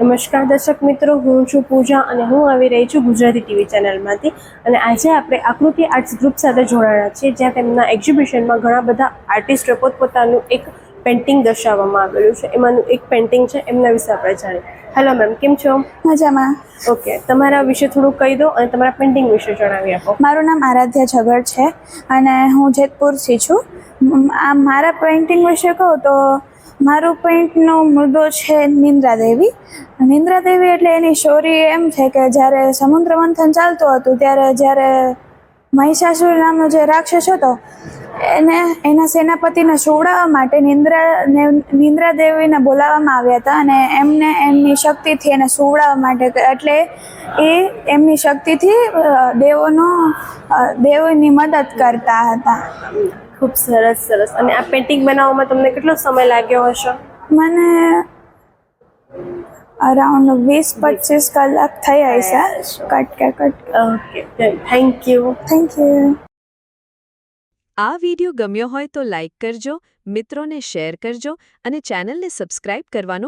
નમસ્કાર દર્શક મિત્રો હું છું પૂજા અને હું આવી રહી છું ગુજરાતી ટીવી ચેનલમાંથી. અને આજે આપણે આકૃતિ આર્ટ્સ ગ્રુપ સાથે જોડાણા છીએ જ્યાં તેમના એક્ઝિબિશનમાં ઘણા બધા આર્ટિસ્ટો પોતપોતાનું એક પેઇન્ટિંગ દર્શાવવામાં આવેલું છે. એમાંનું એક પેઇન્ટિંગ છે એમના વિશે આપણે જાણીએ. હેલો મેમ કેમ છો? મજામાં. ઓકે તમારા વિશે થોડું કહી દો અને તમારા પેઇન્ટિંગ વિશે જણાવી આપો. મારું નામ આરાધ્યા ઝગડ છે અને હું જેતપુરથી છું. આ મારા પેઇન્ટિંગ વિશે કહું તો મારું પેઇન્ટનો મુદ્દો છે નિંદ્રા દેવી નિંદ્રા દેવી એટલે એની સ્ટોરી એમ છે કે જ્યારે સમુદ્ર મંથન ચાલતું હતું, ત્યારે જ્યારે મહિષાસુર નામનો જે રાક્ષસ હતો, એને, એના સેનાપતિને સુવડાવવા માટે નિંદ્રા નિંદ્રાદેવીને નિંદ્રા દેવીને બોલાવવામાં આવ્યા હતા અને એમને એમની શક્તિથી એને સુવડાવવા માટે એટલે એ એમની શક્તિથી દેવોનો દેવોની મદદ કરતા હતા. ખૂબ સરસ સરસ. અને આ પેઇન્ટિંગ બનાવવામાં તમને કેટલો સમય લાગ્યો હશે? મને અરાઉન્ડ વીસ પચીસ કલાક થઈ હશે. કટ કે cut okay thank you thank you આ વિડિયો ગમ્યો હોય તો લાઇક કરજો મિત્રોને શેર કરજો અને ચેનલને સબસ્ક્રાઇબ કરવાનું